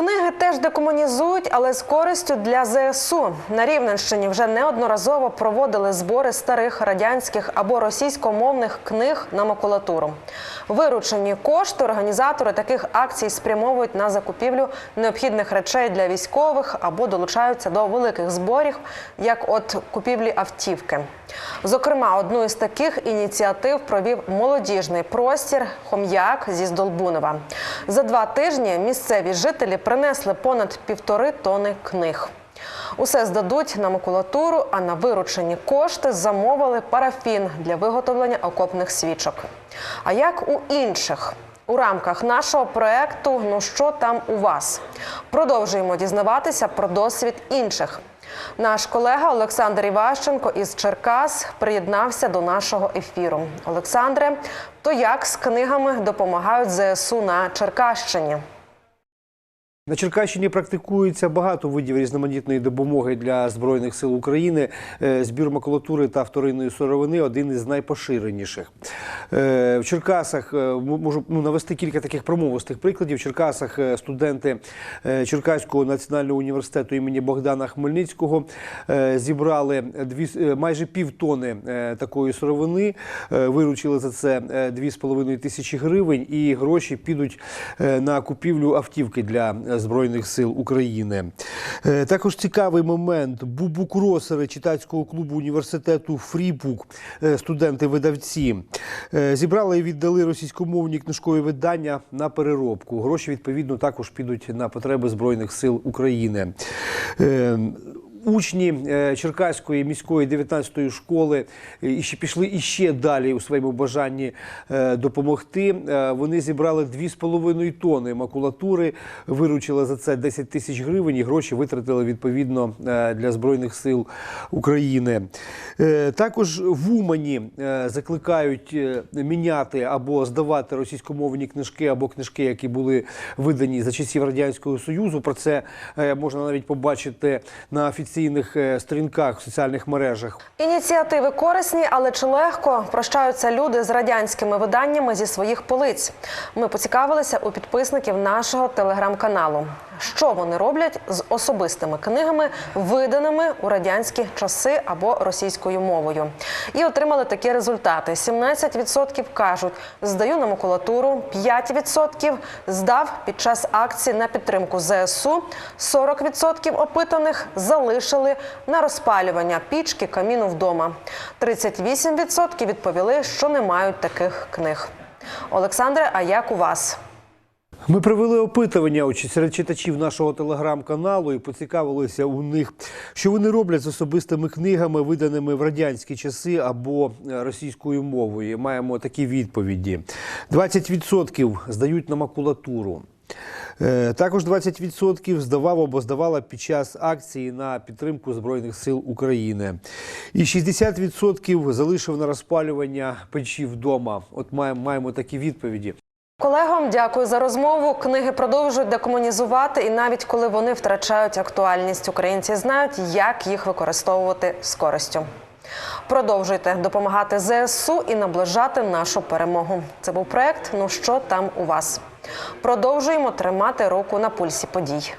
Книги теж декомунізують, але з користю для ЗСУ. На Рівненщині вже неодноразово проводили збори старих радянських або російськомовних книг на макулатуру. Виручені кошти організатори таких акцій спрямовують на закупівлю необхідних речей для військових або долучаються до великих зборів, як от купівлі автівки. Зокрема, одну із таких ініціатив провів молодіжний простір Хом'як зі Здолбунова. За два тижні місцеві жителі принесли понад півтори тони книг. Усе здадуть на макулатуру, а на виручені кошти замовили парафін для виготовлення окопних свічок. А як у інших? У рамках нашого проекту Ну що там у вас? Продовжуємо дізнаватися про досвід інших. Наш колега Олександр Іващенко із Черкас приєднався до нашого ефіру. Олександре, то як з книгами допомагають ЗСУ на Черкащині? На Черкащині практикується багато видів різноманітної допомоги для збройних сил України. Е, Збір макулатури та вторинної сировини один із найпоширеніших. Е, В Черкасах е, можу ну, навести кілька таких промовистих прикладів. В Черкасах студенти Черкаського національного університету імені Богдана Хмельницького зібрали дві майже півтони такої сировини. Виручили за це е, 2,5 тисячі гривень, і гроші підуть на купівлю автівки для збройних сил України. Е, Також цікавий момент. Бубукросери читацького клубу університету Фрібук, е, студенти-видавці, е, зібрали і віддали російськомовні книжкові видання на переробку. Гроші відповідно також підуть на потреби збройних сил України. Учні е, Черкаської міської 19-ї школи е, і ще пішли іще далі у своєму бажанні е, допомогти. Вони зібрали 2,5 тони макулатури, виручили за це 10 тисяч гривень і гроші витратили відповідно для збройних сил України. Також в Умані закликають міняти або здавати російськомовні книжки або книжки, які були видані за часів радянського союзу. Про це можна навіть побачити на офіційних е, сторінках в соціальних мережах. Ініціативи корисні, але чи легко прощаються люди з радянськими виданнями зі своїх полиць? Ми поцікавилися у підписників нашого телеграм-каналу. Що вони роблять з особистими книгами, виданими у радянські часи або російською мовою, і отримали такі результати: 17% кажуть, здаю на макулатуру, 5% здав під час акції на підтримку ЗСУ, 40% опитаних залишили на розпалювання пічки каміну вдома. 38% відповіли, що не мають таких книг. Олександре, а як у вас? Ми провели опитування серед читачів нашого телеграм-каналу і поцікавилися у них, що вони роблять з особистими книгами, виданими в радянські часи або е, російською мовою. Маємо такі відповіді: 20% здають на макулатуру. Е, Також 20% здавав або здавала під час акції на підтримку Збройних сил України. І 60% залишив на розпалювання печі вдома. От маємо, маємо такі відповіді. Колегам дякую за розмову. Книги продовжують декомунізувати, і навіть коли вони втрачають актуальність, українці знають, як їх використовувати з користю. Продовжуйте допомагати ЗСУ і наближати нашу перемогу. Це був проект. Ну що там у вас? Продовжуємо тримати руку на пульсі подій.